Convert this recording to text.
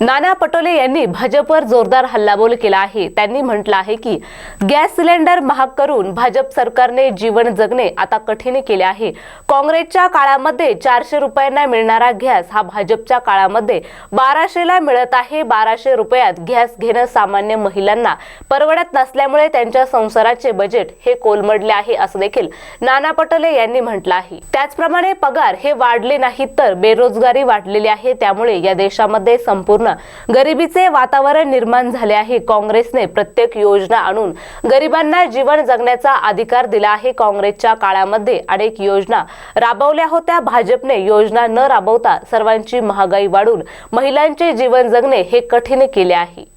नाना पटोले यांनी भाजपवर जोरदार हल्लाबोल केला आहे. त्यांनी म्हटलं आहे की गॅस सिलेंडर महाग करून भाजप सरकारने जीवन जगणे आता कठीण केले आहे. काँग्रेसच्या काळामध्ये चारशे रुपयांना मिळणारा गॅस हा भाजपच्या काळामध्ये बाराशेला मिळत आहे. बाराशे रुपयात गॅस घेणं सामान्य महिलांना परवडत नसल्यामुळे त्यांच्या संसाराचे बजेट हे कोलमडले आहे असं देखील नाना पटोले यांनी म्हटलं आहे. त्याचप्रमाणे पगार हे वाढले नाहीत तर बेरोजगारी वाढलेली आहे. त्यामुळे या देशामध्ये संपूर्ण गरिबीचे वातावरण निर्माण झाले आहे. काँग्रेसने प्रत्येक योजना आणून गरिबांना जीवन जगण्याचा अधिकार दिला आहे. काँग्रेसच्या काळामध्ये अनेक योजना राबवल्या होत्या. भाजपने योजना न राबवता सर्वांची महागाई वाढून महिलांचे जीवन जगणे हे कठीण केले आहे.